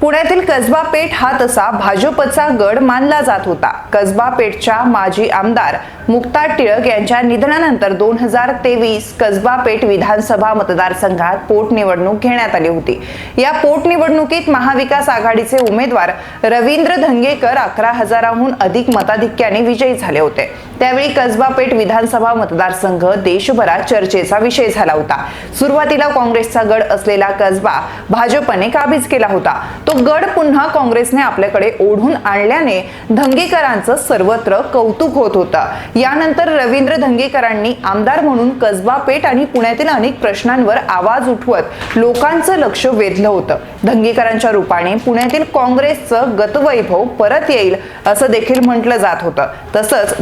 पुण्यातील कसबा पेठ हा तसा भाजपचा गड मानला जात होता. कसबा पेठच्या माजी आमदार मुक्ता टिळक यांच्या निधनानंतर दोन हजार तेवीस कसबा पेठ विधानसभा मतदारसंघात पोटनिवडणूक घेण्यात आली होती. या पोटनिवडणुकीत महाविकास आघाडीचे उमेदवार रवींद्र धंगेकर अकरा हजाराहून अधिक मताधिक्याने विजयी झाले होते. त्यावेळी कसबा पेठ विधानसभा मतदारसंघ देशभरात चर्चेचा विषय झाला होता. सुरुवातीला काँग्रेसचा गड असलेला कसबा भाजपने काबीज केला होता. तो गड पुन्हा काँग्रेसने आपल्याकडे ओढून आणल्याने धंगेकरांचं सर्वत्र कौतुक होत होतं. यानंतर रवींद्र धंगेकरांनी आमदार म्हणून कसबा पेठ आणि पुण्यातील अनेक प्रश्नांवर आवाज उठवत लोकांचं लक्ष वेधलं होतं. धंगेकरांच्या रूपाने पुण्यातील काँग्रेसचं गतवैभव परत येईल असं देखील म्हटलं जात होतं. तसंच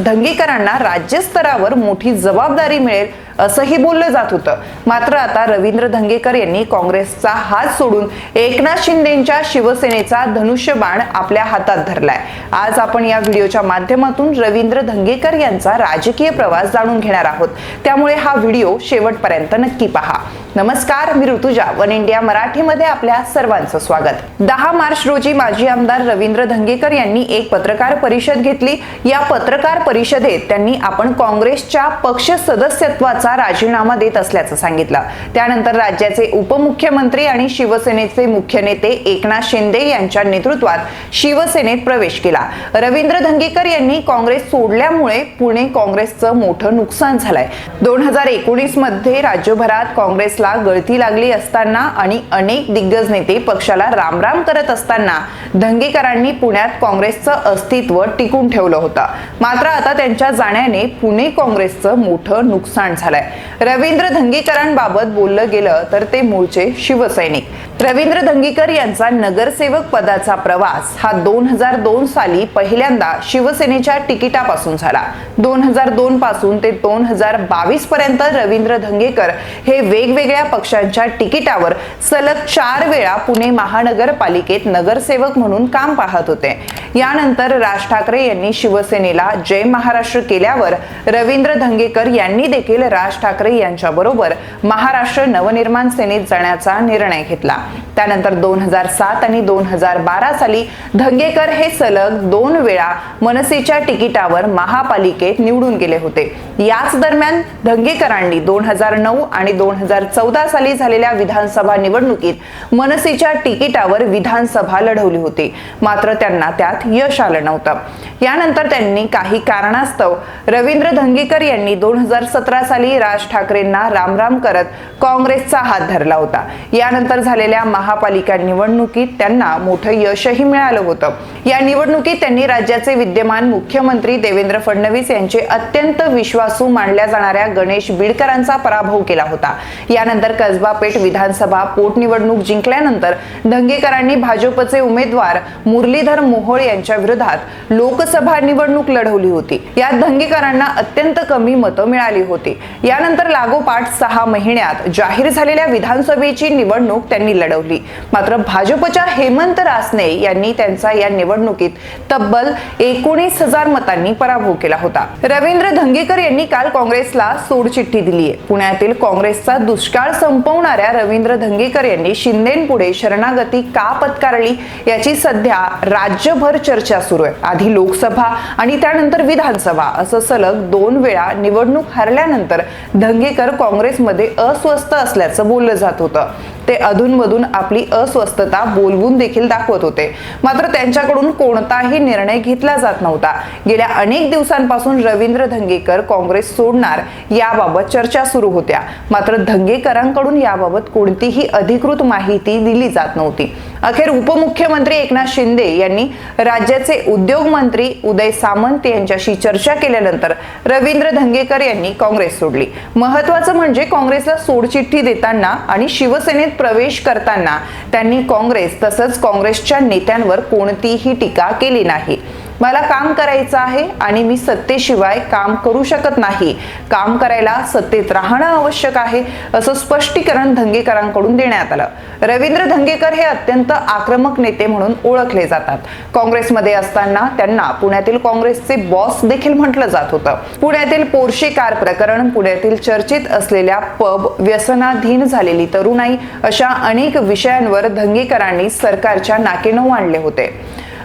धंगेकरांना राज्यस्तरावर मोठी जबाबदारी मिळेल असंही बोललं जात होतं. मात्र आता रवींद्र धंगेकर यांनी काँग्रेसचा हात सोडून एकनाथ शिंदेच्या शिवसेनेचा धनुष्यबाण आपल्या हातात धरलाय. आज आपण या व्हिडिओच्या माध्यमातून रवींद्र धंगेकर यांचा राजकीय प्रवास जाणून घेणार आहोत. त्यामुळे हा व्हिडिओ शेवटपर्यंत नक्की पहा. नमस्कार मी ऋतुजा वन इंडिया मराठीमध्ये आपल्या सर्वांचं स्वागत. दहा मार्च रोजी माजी आमदार रवींद्र धंगेकर यांनी एक पत्रकार परिषद घेतली. या पत्रकार परिषदेत त्यांनी आपण काँग्रेसच्या पक्ष सदस्यत्वाचा राजीनामा देत असल्याचं सांगितलं. त्यानंतर राज्याचे उपमुख्यमंत्री आणि शिवसेनेचे मुख्य नेते एकनाथ शिंदे यांच्या नेतृत्वात शिवसेनेत प्रवेश केला. रवींद्र धंगेकर यांनी काँग्रेस सोडल्यामुळे पुणे काँग्रेसचं मोठं नुकसान झालंय. दोन हजार एकोणीसमध्ये राज्यभरात काँग्रेसला गळती लागली असताना आणि अनेक दिग्गज नेते पक्षाला रामराम करत असताना धंगेकरांनी पुण्यात काँग्रेसचं अस्तित्व टिकून ठेवलं होतं. मात्र आता त्यांच्या जाण्याने पुणे काँग्रेसचं मोठं नुकसान झालं झालंय. रवींद्र धंगेकरांबाबत बोललं गेलं तर ते मूळचे शिवसैनिक. रवींद्र धंगीकर यांचा नगरसेवक पदाचा प्रवास हा दोन हजार दोन साली पहिल्यांदा शिवसेनेच्या तिकिटापासून झाला. दोन हजार दोन पासून ते दोन हजार बावीस पर्यंत रवींद्र धंगेकर हे वेगवेगळ्या पक्षांच्या तिकिटावर सलग चार वेळा पुणे महानगरपालिकेत नगरसेवक म्हणून काम पाहत होते. यानंतर राज ठाकरे यांनी शिवसेनेला जय महाराष्ट्र केल्यावर रवींद्र धंगेकर यांनी देखील राज ठाकरे यांच्याबरोबर महाराष्ट्र नवनिर्माण सेनेत जाण्याचा निर्णय घेतला. त्यानंतर दोन हजार सात आणि दोन हजार बारा साली धंगेकर हे सलग दोन वेळा मनसेच्या तिकिटावर महापालिकेत निवडून गेले होते. याच दरम्यान धंगेकरांनी दोन हजार नऊ आणि दोन हजार चौदा साली झालेल्या विधानसभा निवडणुकीत मनसेच्या तिकिटावर विधानसभा लढवली होती. मात्र त्यांना त्यात यश आलं नव्हतं. यानंतर त्यांनी काही कारणास्तव रवींद्र धंगेकर यांनी दोन हजार सतरा साली राज ठाकरेंना रामराम करत काँग्रेसचा हात धरला होता. यानंतर झालेल्या महापालिका निवडणुकीत त्यांना मोठं यशही मिळालं होतं. या निवडणुकीत त्यांनी राज्याचे विद्यमान मुख्यमंत्री देवेंद्र फडणवीस यांचे अत्यंत विश्वासू मानल्या जाणाऱ्या गणेश बिडकरांचा पराभव केला होता. यानंतर कसबा पेठ विधानसभा पोटनिवडणूक जिंकल्यानंतर धंगेकरांनी भाजपचे उमेदवार मुरलीधर मोहोळ यांच्या विरोधात लोकसभा निवडणूक लढवली होती. यात धंगेकरांना अत्यंत कमी मतं मिळाली होती. यानंतर लागोपाठ सहा महिन्यात जाहीर झालेल्या विधानसभेची निवडणूक त्यांनी लढवली. मात्र भाजपच्या हेमंत रासने यांनी त्यांचा या निवडणुकीत तब्बल एकोणीस हजार मतांनी पराभव केला होता. रवींद्र धंगेकर यांनी काल काँग्रेसला सोडचिठ्ठी दिली आहे पुण्यातील काँग्रेसचा दुष्काळ संपवणाऱ्या रवींद्र धंगेकर यांनी शिंदेपुढे शरणागती का पत्कारली याची सध्या राज्यभर चर्चा सुरू आहे. आधी लोकसभा आणि त्यानंतर विधानसभा असं सलग दोन वेळा निवडणूक हरल्यानंतर धंगेकर काँग्रेसमध्ये अस्वस्थ असल्याचं बोललं जात होतं. ते अधूनमधून आपली अस्वस्थता बोलवून देखील दाखवत होते. मात्र त्यांच्याकडून कोणताही निर्णय घेतला जात नव्हता. गेल्या अनेक दिवसांपासून रवींद्र धंगेकर काँग्रेस सोडणार याबाबत चर्चा सुरू होत्या. मात्र धंगेकरांकडून याबाबत कोणतीही अधिकृत माहिती दिली जात नव्हती. अखेर उपमुख्यमंत्री एकनाथ शिंदे यांनी राज्याचे उद्योग मंत्री उदय सामंत यांच्याशी चर्चा केल्यानंतर रवींद्र धंगेकर यांनी काँग्रेस सोडली. महत्वाचं म्हणजे काँग्रेसला सोडचिठ्ठी देताना आणि शिवसेनेत प्रवेश करताना त्यांनी काँग्रेस तसंच काँग्रेसच्या नेत्यांवर कोणतीही टीका केली नाही. मला काम करायचं आहे आणि मी सत्तेशिवाय काम करू शकत नाही. काम करायला सत्तेत राहणं आवश्यक आहे असं स्पष्टीकरण धंगेकरांकडून देण्यात आलं. रवींद्र धंगेकर हे अत्यंत आक्रमक नेते म्हणून ओळखले जातात. काँग्रेसमध्ये असताना त्यांना पुण्यातील काँग्रेसचे बॉस देखील म्हटलं जात होतं. पुण्यातील पोर्शे कार प्रकरण पुण्यातील चर्चेत असलेल्या पब व्यसनाधीन झालेली तरुणाई अशा अनेक विषयांवर धंगेकरांनी सरकारच्या नाकेनऊ आणले होते.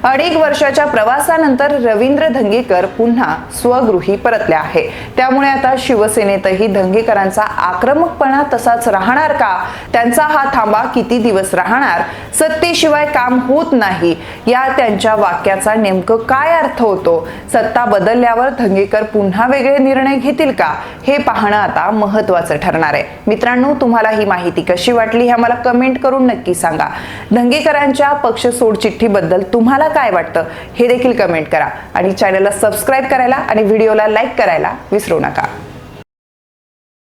अनेक वर्षाच्या प्रवासानंतर रवींद्र धंगेकर पुन्हा स्वगृही परतले आहे. त्यामुळे आता शिवसेनेतही धंगेकरांचा आक्रमकपणा तसाच राहणार का? त्यांचा हा थांबा किती दिवस राहणार? सत्तेशिवाय काम होत नाही. या त्यांच्या वाक्याचा नेमकं काय अर्थ होतो? सत्ता बदलल्यावर धंगेकर पुन्हा वेगळे निर्णय घेतील का? हे पाहणं आता महत्वाचं ठरणार आहे. मित्रांनो तुम्हाला ही माहिती कशी वाटली हे आम्हाला कमेंट करून नक्की सांगा. धंगेकरांच्या पक्ष सोड चिठ्ठीबद्दल तुम्हाला काय वाटतं हे देखील कमेंट करा. आणि चॅनलला सबस्क्राईब करायला आणि व्हिडिओला लाईक करायला विसरू नका.